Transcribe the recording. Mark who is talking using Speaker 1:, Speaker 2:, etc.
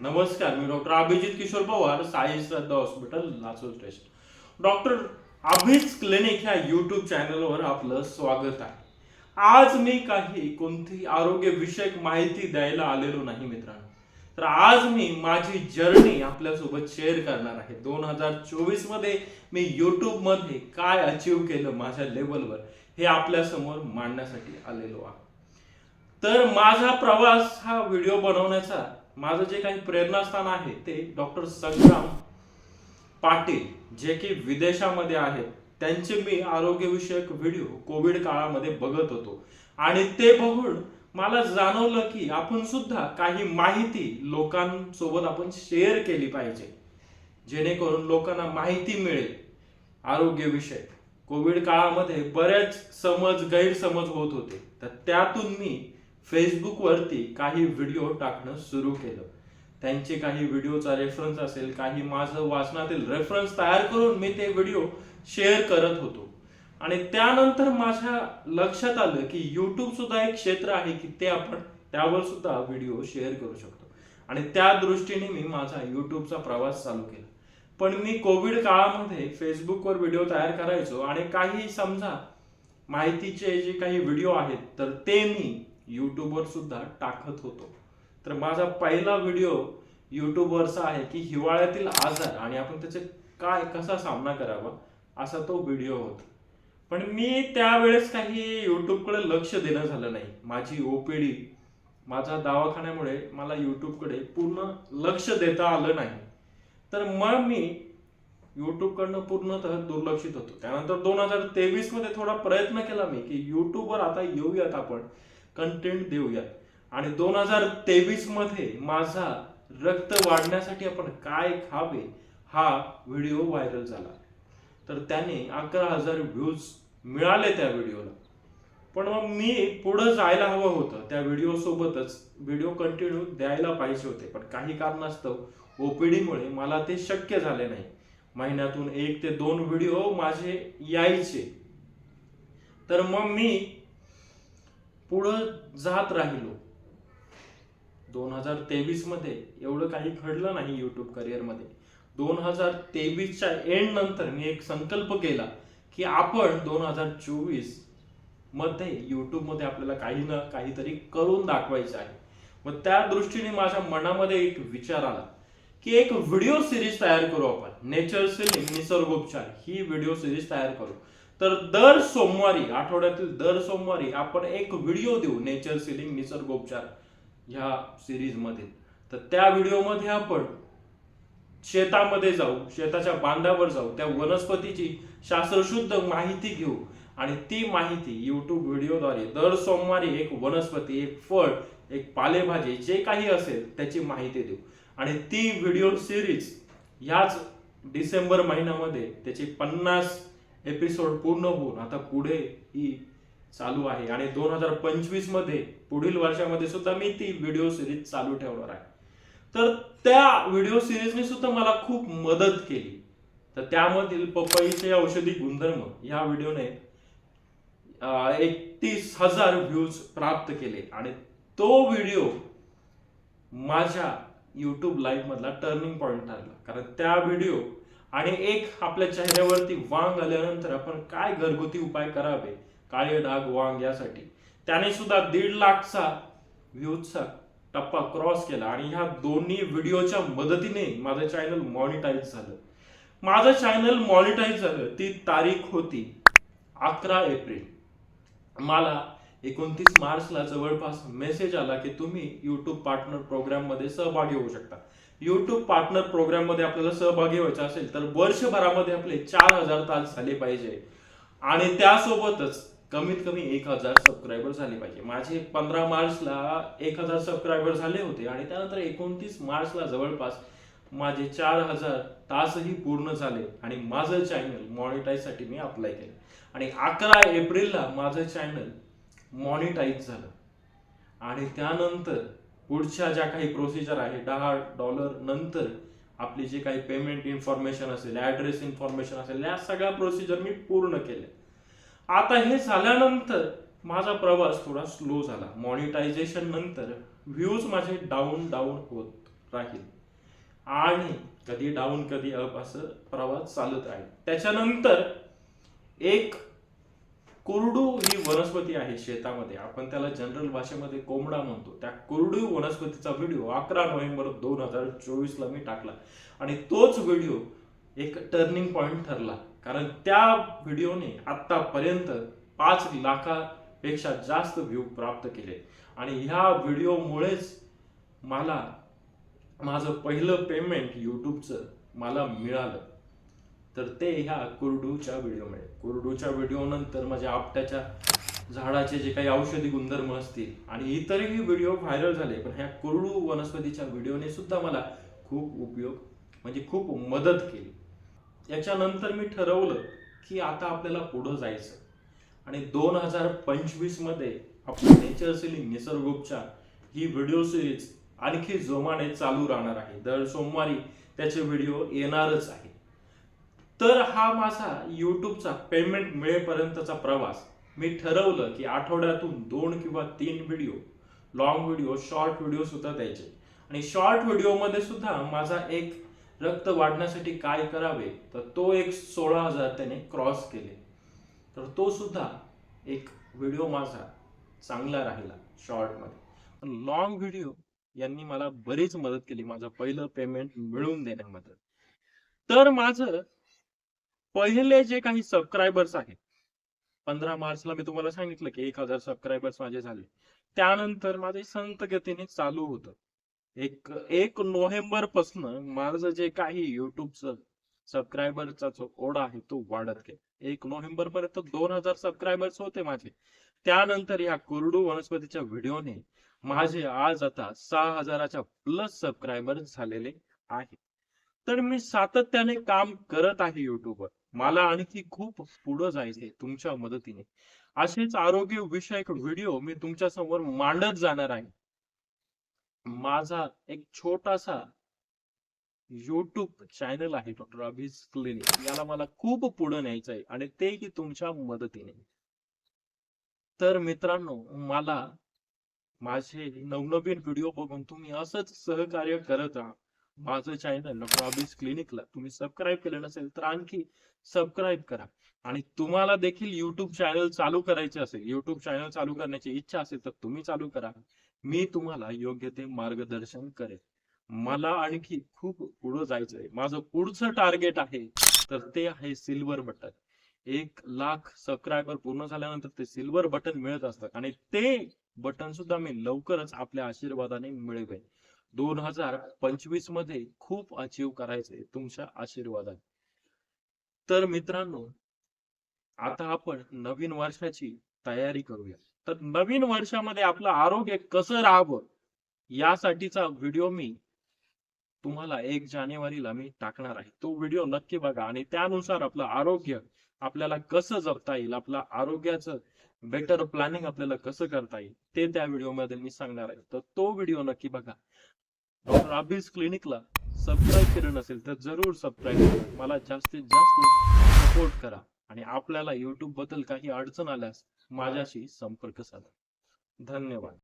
Speaker 1: नमस्कार मी doctor Abhijit Kishor Pawar Sai Shraddha hospital Lasur station doctor Abhij clinic ह्या YouTube चॅनलवर आपलं स्वागत आहे. आज मी काही कोणती आरोग्य विषयक माहिती द्यायला आलेलो नाही मित्रांनो. तर आज मी माझी जर्नी आपल्यासोबत शेअर करणार आहे. दोन हजार चोवीसमध्ये मी युट्यूबमध्ये काय अचीव केलं माझ्या लेवलवर हे आपल्यासमोर मांडण्यासाठी आलेलो आहे. तर माझा प्रवास हा व्हिडिओ बनवण्याचा माझं जे काही प्रेरणास्थान आहे ते डॉक्टर संग्राम पाटील जे की विदेशामध्ये आहेत त्यांचे मी आरोग्यविषयक व्हिडिओ कोविड काळामध्ये बघत होतो. आणि ते बघून मला जाणवलं की आपण सुद्धा काही माहिती लोकांसोबत आपण शेअर केली पाहिजे. जेणेकरून लोकांना माहिती मिळेल आरोग्यविषयक. कोविड काळामध्ये बरेच समज गैरसमज होत होते. तर त्यातून मी फेसबुकवरती काही व्हिडिओ टाकणं सुरू केलं. त्यांचे काही व्हिडिओचा रेफरन्स असेल काही माझं वाचनातील रेफरन्स तयार करून मी ते व्हिडिओ शेअर करत होतो. आणि त्यानंतर माझ्या लक्षात आलं की युट्यूब सुद्धा एक क्षेत्र आहे की ते आपण त्यावर सुद्धा व्हिडिओ शेअर करू शकतो. आणि त्या दृष्टीने मी माझा युट्यूबचा प्रवास चालू केला. पण मी कोविड काळामध्ये फेसबुकवर व्हिडिओ तयार करायचो आणि काही समजा माहितीचे जे काही व्हिडिओ आहेत तर ते मी युट्यूबवर सुद्धा टाकत होतो. तर माझा पहिला व्हिडिओ युट्यूबवरचा आहे की हिवाळ्यातील आजार आणि आपण त्याचे काय कसा सामना करावा असा तो व्हिडिओ होता. पण मी त्यावेळेस काही युट्यूबकडे लक्ष देणं झालं नाही. माझी ओपीडी माझा दवाखान्यामुळे मला युट्यूबकडे पूर्ण लक्ष देता आलं नाही. तर मग मी युट्यूबकडनं पूर्णतः दुर्लक्षित होतो. त्यानंतर दोन हजार तेवीसमध्ये थोडा प्रयत्न केला मी की युट्यूबवर आता येऊयात आपण. कंटेंट देऊयात आणि दोन हजार तेवीसमध्ये माझा रक्त वाढण्यासाठी आपण काय खावे हा व्हिडिओ व्हायरल झाला. तर त्याने अकरा हजार व्ह्यूज मिळाले त्या व्हिडिओला. पण मग मी पुढं जायला हवं होतं. त्या व्हिडिओ सोबतच व्हिडिओ कंटिन्यू द्यायला पाहिजे होते. पण काही कारणास्तव ओपीडीमुळे मुळे मला ते शक्य झाले नाही. महिन्यातून एक ते दोन व्हिडिओ माझे यायचे. तर मग मी पुढं जात राहिलो. दोन हजार तेवीसमध्ये एवढं काही घडलं नाही युट्यूब करिअरमध्ये. दोन हजार तेवीसच्या एंड नंतर मी एक संकल्प केला की आपण दोन हजार चोवीसमध्ये युट्यूबमध्ये आपल्याला काही ना काहीतरी करून दाखवायचं आहे. मग त्या दृष्टीने माझ्या मनामध्ये एक विचार आला की एक व्हिडिओ सिरीज तयार करू आपण. नेचर सिलिंग निसर्गोपचार ही व्हिडिओ सिरीज तयार करू. तर दर सोमवारी आठवड्यातील दर सोमवारी आपण एक व्हिडिओ देऊ नेचर सिलिंग निसर्गोपचार ह्या सिरीजमध्ये. तर त्या व्हिडिओमध्ये आपण शेतामध्ये जाऊ शेताच्या बांधावर जाऊ त्या वनस्पतीची शास्त्रशुद्ध माहिती घेऊ आणि ती माहिती यूट्यूब व्हिडिओद्वारे दर सोमवारी एक वनस्पती एक फळ एक पालेभाजी जे काही असेल त्याची माहिती देऊ. आणि ती व्हिडिओ सिरीज ह्याच डिसेंबर महिन्यामध्ये त्याची पन्नास एपिसोड पूर्ण होऊन आता पुढे ही चालू आहे. आणि दोन हजार पंचवीसमध्ये पुढील वर्षामध्ये सुद्धा मी ती व्हिडिओ सिरीज चालू ठेवणार आहे. तर त्या व्हिडिओ सिरीजने सुद्धा मला खूप मदत केली. तर त्यामधील पपईचे औषधी गुणधर्म या व्हिडिओने एकतीस हजार व्ह्यूज प्राप्त केले. आणि तो व्हिडिओ माझ्या युट्यूब लाईव्ह मधला टर्निंग पॉइंट ठरला. कारण त्या व्हिडिओ आणि एक आपल्या चेहऱ्यावरती वांग आल्यानंतर आपण काय घरगुती उपाय करावे? काळे डाग वांग यासाठी. त्याने सुद्धा दीड लाखचा व्ह्यूजचा टप्पा क्रॉस केला आणि ह्या दोन्ही व्हिडिओच्या मदतीने माझं चॅनल मॉनिटाईज झालं. माझं चॅनल मॉनिटाईज झालं. ती तारीख होती अकरा एप्रिल. मला एकोणतीस मार्चला जवळपास मेसेज आला की तुम्ही युट्यूब पार्टनर प्रोग्राममध्ये सहभागी होऊ शकता. युट्यूब पार्टनर प्रोग्राममध्ये आपल्याला सहभागी व्हायचं असेल तर वर्षभरामध्ये आपले चार हजार तास झाले पाहिजे. आणि त्यासोबतच कमीत कमी एक हजार सबस्क्रायबर झाले पाहिजे. माझे पंधरा मार्चला एक हजार सबस्क्रायबर झाले होते आणि त्यानंतर एकोणतीस मार्चला जवळपास माझे चार हजार तासही पूर्ण झाले आणि माझं चॅनल मॉनिटाईजसाठी मी अप्लाय केलं. आणि अकरा एप्रिलला माझं चॅनल मॉनिटाईज झालं. आणि त्यानंतर पुढच्या ज्या काही प्रोसिजर आहे दहा डॉलर नंतर आपली जे काही पेमेंट इन्फॉर्मेशन असेल ऍड्रेस इन्फॉर्मेशन असेल या सगळ्या प्रोसिजर मी पूर्ण केल्या. आता हे झाल्यानंतर माझा प्रवास थोडा स्लो झाला. मॉनिटायझेशन नंतर व्ह्यूज माझे डाऊन डाऊन होत राहील. आणि कधी डाऊन कधी अप असं प्रवास चालत राहील. त्याच्यानंतर एक कोरडू ही वनस्पती आहे शेतामध्ये. आपण त्याला जनरल भाषेमध्ये कोंबडा म्हणतो. त्या कोरडू वनस्पतीचा व्हिडिओ अकरा नोव्हेंबर दोन हजार चोवीसला मी टाकला. आणि तोच व्हिडिओ एक टर्निंग पॉइंट ठरला. कारण त्या व्हिडिओने आत्तापर्यंत पाच लाखापेक्षा जास्त व्ह्यू प्राप्त केले. आणि ह्या व्हिडिओमुळेच मला माझं पहिलं पेमेंट यूट्यूबचं मला मिळालं. तर ते ह्या कुरडूच्या व्हिडिओमुळे. कुरडूच्या व्हिडिओ नंतर माझ्या आपट्याच्या झाडाचे जे काही औषधी गुणधर्म असतील आणि इतरही व्हिडिओ व्हायरल झाले पण ह्या कुरडू वनस्पतीच्या व्हिडिओने सुद्धा मला खूप उपयोग म्हणजे खूप मदत केली. याच्यानंतर मी ठरवलं की आता आपल्याला पुढं जायचं. आणि दोन हजार पंचवीसमध्ये आपलं नेचर सिलिंग निसर्गोपचार ही व्हिडिओ सिरीज आणखी जोमाने चालू राहणार आहे. दर सोमवारी त्याचे व्हिडिओ येणारच आहे. तर हा माझा युट्यूबचा पेमेंट मिळेपर्यंतचा प्रवास. मी ठरवलं की आठवड्यातून दोन किंवा तीन video long video short video सुद्धा द्यायचे. आणि शॉर्ट व्हिडिओमध्ये सुद्धा माझा एक रक्त वाढण्यासाठी काय करावे तर तो एक सोळा हजार त्याने क्रॉस केले. तर तो सुद्धा एक व्हिडिओ माझा चांगला राहिला शॉर्टमध्ये पण लॉंग व्हिडिओ यांनी मला बरीच मदत केली. माझं पहिलं पेमेंट मिळवून देण्यामध्ये. तर माझं पहिले जे काही सबस्क्रायबर्स आहेत पंधरा मार्चला मी तुम्हाला सांगितलं की एक हजार सबस्क्रायबर्स माझे झाले. त्यानंतर माझे संत गतीने चालू होतं. एक एक नोव्हेंबर पासन माझं जे काही युट्यूबचं सबस्क्रायबरचा जो ओढा आहे तो वाढत गेला. एक नोव्हेंबर पर्यंत दोन हजार सबस्क्रायबर्स होते माझे. त्यानंतर या कुरडू वनस्पतीच्या व्हिडिओने माझे आज आता सहा हजाराच्या प्लस सबस्क्रायबर झालेले आहे तर मी सातत्याने काम करत आहे युट्यूबवर मला आणखी खूप पुढे जायचंय तुमच्या मदतीने. असेच आरोग्य विषयक व्हिडिओ मी तुमच्यासमोर मांडत जाणार आहे. माझा एक छोटासा युट्यूब चॅनल आहे डॉक्टर अभिज क्लिनिक याला मला खूप पुढे न्यायचं आहे आणि ते की तुमच्या मदतीने. तर मित्रांनो मला माझे नवनवीन व्हिडिओ बघून तुम्ही असंच सहकार्य करत राहा. माझं चॅनल डॉक्टर क्लिनिकला तुम्ही सबस्क्राईब केलं नसेल तर आणखी सबस्क्राईब करा. आणि तुम्हाला देखील युट्यूब चॅनल चालू करायचे असेल युट्यूब चॅनल चालू करण्याची इच्छा असेल तर तुम्ही चालू करा. मी तुम्हाला योग्य ते मार्गदर्शन करेन मला आणखी खूप पुढं जायचंय. माझं पुढचं टार्गेट आहे तर ते आहे सिल्वर बटन एक लाख सबस्क्रायबर पूर्ण झाल्यानंतर ते सिल्वर बटन मिळत असतात. आणि ते बटन सुद्धा मी लवकरच आपल्या आशीर्वादाने मिळवेन. दोन हजार पंचवीसमध्ये खूप अचीव करायचे तुमच्या आशीर्वादाने. तर मित्रांनो आता आपण नवीन वर्षाची तयारी करूया. तर नवीन वर्षामध्ये आपलं आरोग्य कसं राहावं यासाठीचा व्हिडिओ मी तुम्हाला एक जानेवारीला मी टाकणार आहे. तो व्हिडिओ नक्की बघा आणि त्यानुसार आपलं आरोग्य आपल्याला कसं जपता येईल आपलं आरोग्याचं बेटर प्लॅनिंग आपल्याला कसं करता येईल ते त्या व्हिडिओमध्ये मी सांगणार आहे. तर तो व्हिडिओ नक्की बघा. डॉक्टर अबिस क्लिनिकला सबस्क्राईब केलं नसेल तर जरूर सबस्क्राईब करा. मला जास्तीत जास्त सपोर्ट करा आणि आपल्याला युट्यूबबद्दल काही अडचण आल्यास माझ्याशी संपर्क साधा. धन्यवाद.